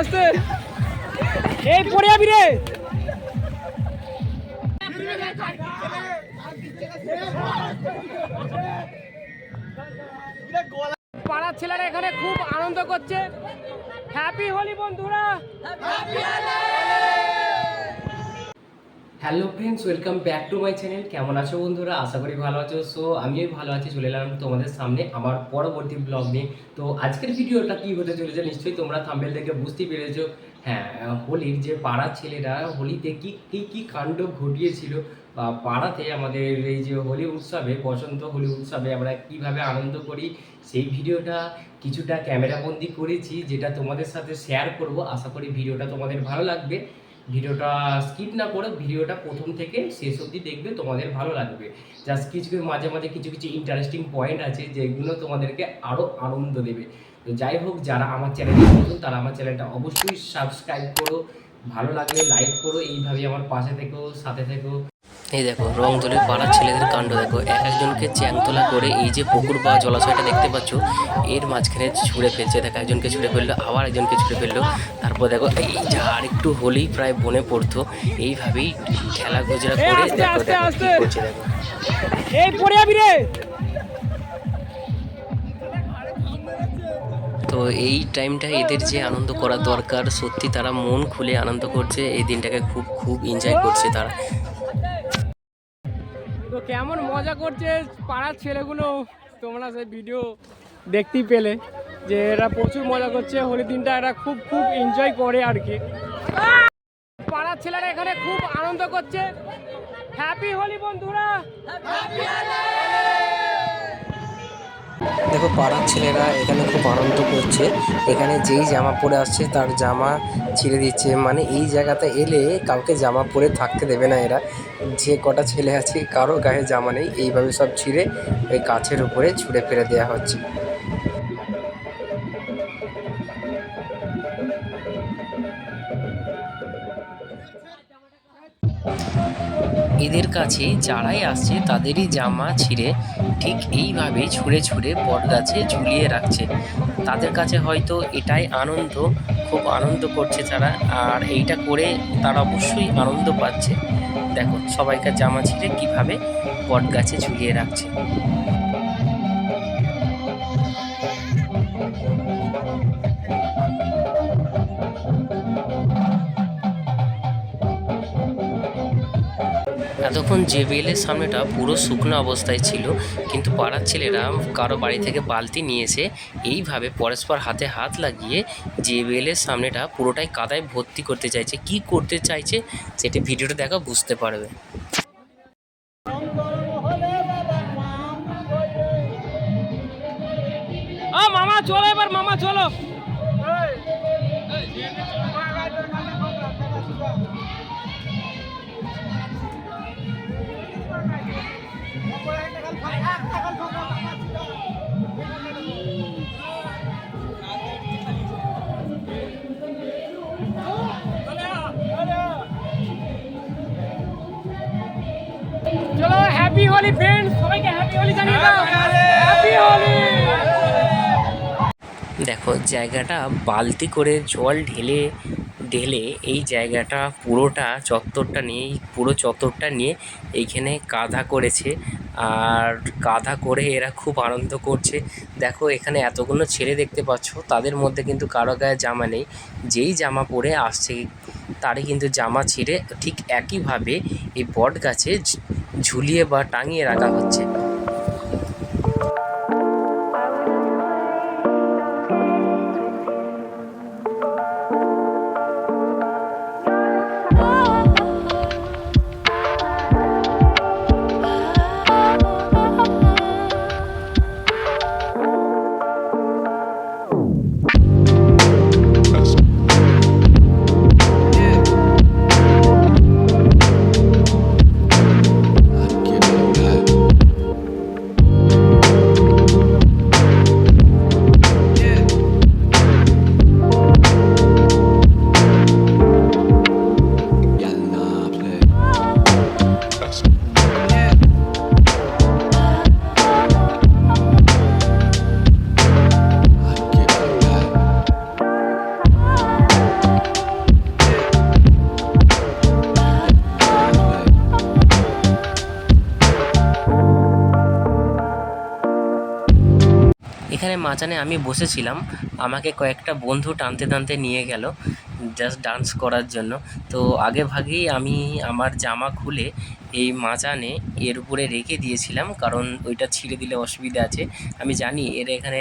আস্তে। এই পড়ে যাবি রে। পাড়ার ছেলেরা এখানে খুব আনন্দ করছে। হ্যাপি হোলি বন্ধুরা। Hello friends welcome back to my channel কেমন আছো বন্ধুরা? আশা করি ভালো আছো। সো আমিও ভালো আছি, চলে এলাম তোমাদের সামনে আমার পরবর্তী ব্লগ নিয়ে। তো, আজকের ভিডিওটা কি হতে চলেছে নিশ্চয়ই তোমরা থাম্বেল দেখে বুঝতে পেরেছ। হ্যাঁ হোলির যে পাড়ার ছেলেরা, হোলিতে কী কী কী কাণ্ড ঘটিয়েছিল বা পাড়াতে আমাদের এই যে হোলি উৎসবে, বসন্ত হোলি উৎসবে আমরা কীভাবে আনন্দ করি, সেই ভিডিওটা কিছুটা ক্যামেরাবন্দি করেছি, যেটা তোমাদের সাথে শেয়ার করব। আশা করি ভিডিওটা তোমাদের ভালো লাগবে। ভিডিওটা স্কিপ না করে ভিডিওটা প্রথম থেকে শেষ অবধি দেখবে, তোমাদের ভালো লাগবে। জাস্ট কিছু মাঝে মাঝে কিছু কিছু ইন্টারেস্টিং পয়েন্ট আছে যেগুলো তোমাদেরকে আরও আনন্দ দেবে। তো যাই হোক, যারা আমার চ্যানেলে নতুন, তারা আমার চ্যানেলটা অবশ্যই সাবস্ক্রাইব করো। ভালো লাগলে লাইক করো, এইভাবেই আমার পাশে থেকো, সাথে থেকো। এই দেখো রং দোলে পাড়ার ছেলেদের কাণ্ড দেখো। এক একজনকে চ্যাংতলা করে এই যে পুকুর বা জলাশয়টা দেখতে পাচ্ছ এর মাঝখানে ছুঁড়ে ফেলছে। দেখো একজনকে ছুঁড়ে ফেলল আবার একজনকে ছুঁড়ে ফেলল। তারপর দেখো এই যা আর একটু হলেই প্রায় বনে পড়তো। এইভাবেই খেলা গোজরা করে দেখো দেখো কি করছে দেখো। এই পড়ে যাবি রে। তো এই টাইমটা এদের যে আনন্দ করা দরকার সত্যি তারা মন খুলে আনন্দ করছে। এই দিনটাকে খুব খুব এনজয় করছে তারা। কেমন মজা করছে পাড়ার ছেলেগুলো? তোমরা সেই ভিডিও দেখতেই পেলে যে এরা প্রচুর মজা করছে। হোলি দিনটা এরা খুব খুব এনজয় করে আর কি। পাড়ার ছেলেরা এখানে খুব আনন্দ করছে। হ্যাপি হোলি বন্ধুরা! দেখো, পাড়ার ছেলেরা এখানে খুব আনন্দ করছে। এখানে যেই জামা পরে আসছে, তার জামা ছিঁড়ে দিচ্ছে। মানে এই জায়গাতে এলে কাউকে জামা পরে থাকতে দেবে না এরা। যে কটা ছেলে আছে, কারও গায়ে জামা নেই। এইভাবে সব ছিঁড়ে ওই গাছের উপরে ছুঁড়ে ফেলে দেওয়া হচ্ছে। এদের কাছে যারাই আসছে তাদেরই জামা ছিঁড়ে ঠিক এইভাবে ছুঁড়ে ছুঁড়ে বটগাছে ঝুলিয়ে রাখছে। তাদের কাছে হয়তো এটাই আনন্দ, খুব আনন্দ করছে তারা, আর এইটা করে তারা অবশ্যই আনন্দ পাচ্ছে। দেখো, সবাইকার জামা ছিঁড়ে কীভাবে বটগাছে ঝুলিয়ে রাখছে। এতক্ষণ জেবিএলের সামনেটা পুরো শুকনো অবস্থায় ছিল, কিন্তু পাড়ার ছেলেরা কারও বাড়ি থেকে বালতি নিয়ে এসে এইভাবে পরস্পর হাতে হাত লাগিয়ে জেবিএলের সামনেটা পুরোটাই কাদায় ভর্তি করতে চাইছে। কি করতে চাইছে সেটি ভিডিওটা দেখা, বুঝতে পারবে। মামা চলো এবার, মামা চলো। হ্যাপি হোলি ফ্রেন্ডস সবাইকে হ্যাপি হোলি জানিয়ে দাও। হ্যাপি হোলি দেখো জায়গাটা বালতি করে জল ঢেলে ঢেলে এই জায়গাটা পুরোটা চত্বরটা নিয়ে এই পুরো চত্বরটা নিয়ে এইখানে কাদা করেছে। আর কাদা করে এরা খুব আনন্দ করছে। দেখো, এখানে এতগুলো ছেলে দেখতে পাচ্ছ, তাদের মধ্যে কিন্তু কারও গায়ে জামা নেই। যেই জামা পরে আসছে, তারই কিন্তু জামা ছিঁড়ে ঠিক একইভাবে এই বট গাছে ঝুলিয়ে বা টাঙিয়ে রাখা হচ্ছে। মাচানে আমি বসেছিলাম। আমাকে কয়েকটা বন্ধু টানতে টানতে নিয়ে গেল জাস্ট ডান্স করার জন্য। তো আগে ভাগেই আমি আমার জামা খুলে এই মাচানে এর উপরে রেখে দিয়েছিলাম, কারণ ওইটা ছিঁড়ে দিলে অসুবিধা আছে। আমি জানি এরা এখানে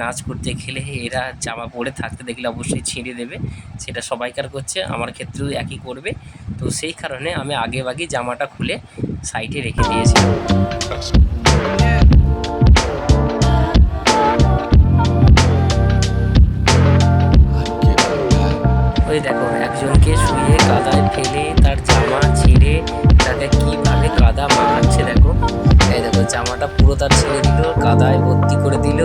নাচ করতে খেলে এরা জামা পরে থাকতে দেখলে অবশ্যই ছিঁড়ে দেবে, সেটা সবাইকার করছে, আমার ক্ষেত্রেও একই করবে। তো সেই কারণে আমি আগে ভাগেই জামাটা খুলে সাইডে রেখে দিয়েছিলাম। ওই দেখো, একজনকে শুয়ে কাদায় ফেলে তার জামা ছিঁড়ে তাকে কীভাবে কাদা মাখাচ্ছে দেখো। এই দেখো, জামাটা পুরো তার ছেড়ে দিল, কাদায় ভর্তি করে দিল।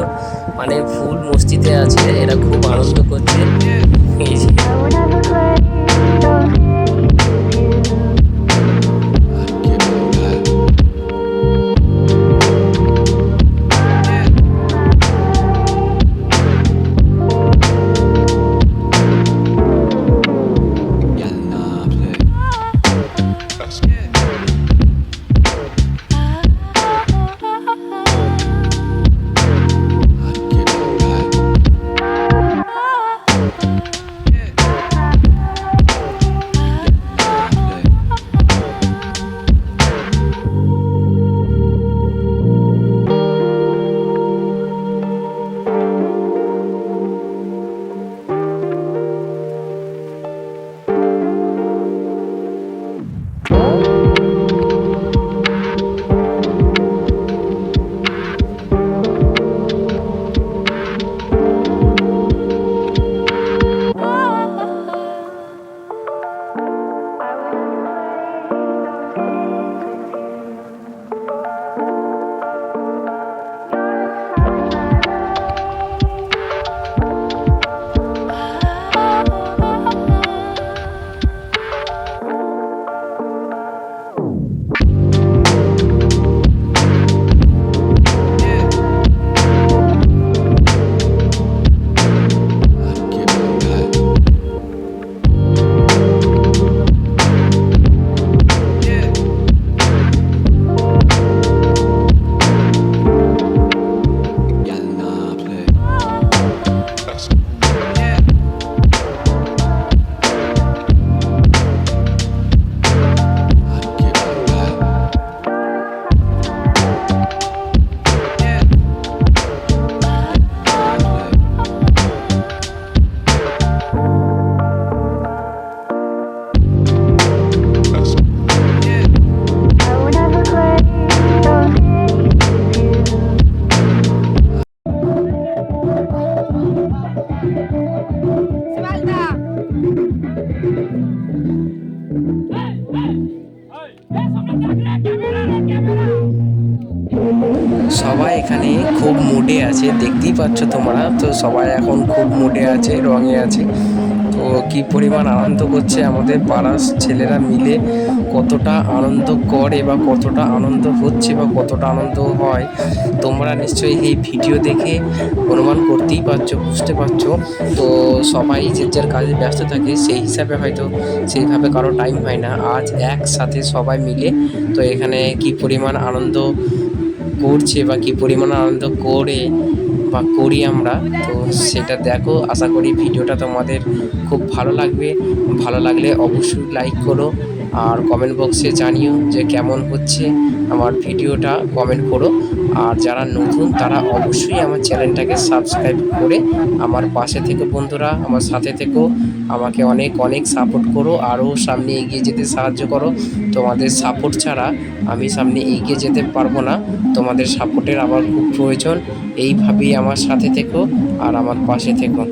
মানে ফুল মসজিদে আছে, এরা খুব আনন্দ করছে। এই সবাই এখানে খুব মুডে আছে, দেখতেই পাচ্ছ তোমরা। তো সবাই এখন খুব মুডে আছে, রঙে আছে। কি পরিমাণ আনন্দ করছে আমাদের পাড়ার ছেলেরা মিলে, কতটা আনন্দ করে বা কতটা আনন্দ হচ্ছে বা কতটা আনন্দ হয়, তোমরা নিশ্চয়ই এই ভিডিও দেখে অনুমান করতেই পারছ, বুঝতে পারছ। তো সবাই যে যার কাজে ব্যস্ত থাকে, সেই হিসাবে হয়তো সেইভাবে কারও টাইম হয় না। আজ একসাথে সবাই মিলে, তো এখানে কি পরিমাণ আনন্দ করছে বা কী পরিমাণ আনন্দ করে বা করি আমরা, তো সেটা দেখো। আশা করি ভিডিওটা তোমাদের খুব ভালো লাগবে। ভালো লাগলে অবশ্যই লাইক করো। আর কমেন্ট বক্সে জানিও যে কেমন হচ্ছে আমার ভিডিওটা কমেন্ট করো। আর যারা নতুন, তারা অবশ্যই আমার চ্যানেলটাকে সাবস্ক্রাইব করে আমার পাশে থেকে বন্ধুরা, আমার সাথে থেকো। আমাকে অনেক অনেক সাপোর্ট করো, আরও সামনে এগিয়ে যেতে সাহায্য করো। তোমাদের সাপোর্ট ছাড়া আমি সামনে এগিয়ে যেতে পারব না। তোমাদের সাপোর্টের আমার খুব প্রয়োজন। এইভাবেই আমার সাথে থেকো আর আমার পাশে থেকো।